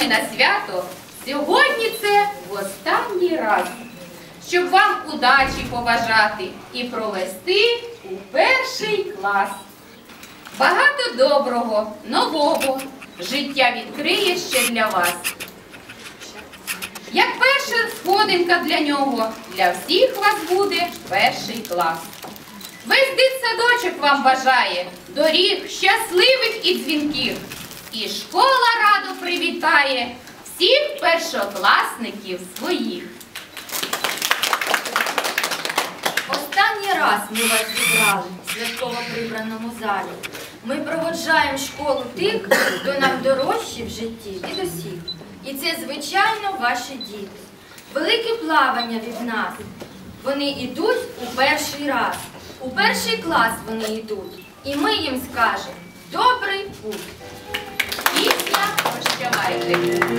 ми на свято, сьогодні це в останній раз, щоб вам удачі побажати і провести у перший клас. Багато доброго, нового життя відкриє ще для вас. Як перша сходинка для нього, для всіх вас буде перший клас. Весь дитсадочок вам бажає доріг щасливих і дзвінких. І школа привітає всіх першокласників своїх. Останній раз ми вас зібрали в святково прибраному залі. Ми проводжаємо школу тих, хто нам дорожчий в житті від усіх. І це, звичайно, ваші діти. Велике плавання від нас. Вони йдуть у перший раз. У перший клас вони йдуть. І ми їм скажемо добрий путь. Isaac.